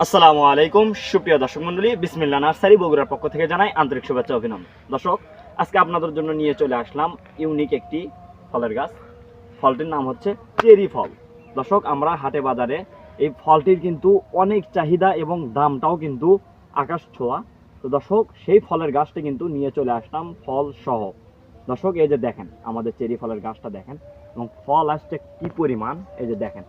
আসসালামু আলাইকুম, সুপ্রিয় দর্শক মন্ডলী বিসমিল্লা নার্সারি বগুড়ার পক্ষ থেকে জানাই আন্তরিক শুভেচ্ছা অভিনন্দন। দর্শক, আজকে আপনাদের জন্য নিয়ে চলে আসলাম ইউনিক একটি ফলের গাছ। ফলটির নাম হচ্ছে চেরি ফল। দর্শক, আমরা হাটে বাজারে এই ফলটির কিন্তু অনেক চাহিদা এবং দামটাও কিন্তু আকাশ ছোঁয়া। তো দর্শক, সেই ফলের গাছটি কিন্তু নিয়ে চলে আসলাম ফল সহ। দর্শক, এই যে দেখেন, আমাদের চেরি ফলের গাছটা দেখেন, এবং ফল আসছে কি পরিমাণ? এই যে দেখেন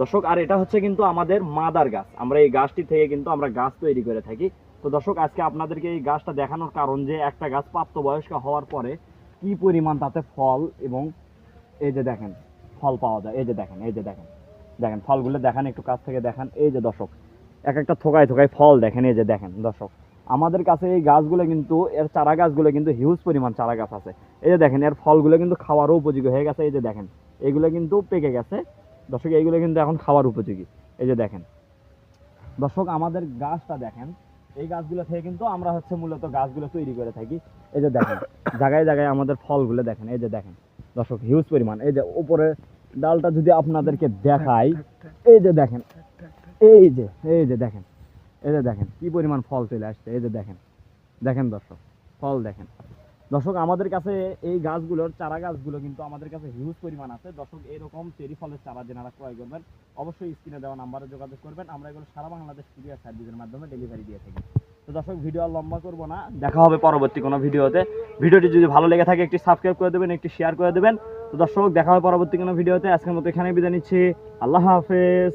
দর্শক, আর এটা হচ্ছে কিন্তু আমাদের মাদার গাছ। আমরা এই গাছটি থেকে কিন্তু আমরা গাছ তৈরি করে থাকি। তো দর্শক, আজকে আপনাদেরকে এই গাছটা দেখানোর কারণ যে একটা গাছ প্রাপ্তবয়স্ক হওয়ার পরে কি পরিমাণ তাতে ফল এবং এই যে দেখেন, ফল পাওয়া যায়। এই যে দেখেন, এই যে দেখেন দেখেন, ফলগুলো দেখান, একটু কাছ থেকে দেখান। এই যে দর্শক, এক একটা থোকায় থোকায় ফল দেখেন, এই যে দেখেন, দর্শক। আমাদের কাছে এই গাছগুলো কিন্তু, এর চারা গাছগুলো কিন্তু হিউজ পরিমাণ চারা গাছ আছে। এই যে দেখেন, এর ফলগুলো কিন্তু খাওয়ারও উপযোগী হয়ে গেছে। এই যে দেখেন, এগুলো কিন্তু পেকে গেছে। দর্শক, এইগুলো কিন্তু এখন খাওয়ার উপযোগী। এই যে দেখেন। দর্শক, আমাদের গাছটা দেখেন। এই গাছগুলো থেকে কিন্তু আমরা হচ্ছে মূলত গাছগুলো তৈরি করে থাকি। এই যে দেখেন, জায়গায় জায়গায় আমাদের ফলগুলো দেখেন। এই যে দেখেন, দর্শক হিউজ পরিমাণ। এই যে উপরে ডালটা যদি আপনাদেরকে দেখাই, এই যে দেখেন, এই যে এই যে দেখেন, এই যে দেখেন, কি পরিমাণ ফল চলে আসছে। এই যে দেখেন দেখেন দর্শক, ফল দেখেন। দর্শক, আমাদের কাছে এই গাছগুলোর চারা গাছগুলো কিন্তু আমাদের কাছে হিউজ পরিমাণ আছে। দর্শক, এরকম চেরি ফলের চারা যেনারা ক্রয় করবেন, অবশ্যই স্ক্রিনে দেওয়া নাম্বারে যোগাযোগ করবেন। আমরা এগুলো সারা বাংলাদেশ কুরিয়ার সার্ভিসের মাধ্যমে ডেলিভারি দিয়ে থাকি। তো দর্শক ভিডিও আর লম্বা করব না। দেখা হবে পরবর্তী কোনো ভিডিওতে ভিডিওটি যদি ভালো লেগে থাকে, একটি সাবস্ক্রাইব করে দেবেন, একটি শেয়ার করে দেবেন। তো দর্শক, দেখা হবে পরবর্তী কোনো ভিডিওতে আজকের মতো এখানে বিদায় নিচ্ছি। আল্লাহ হাফেজ।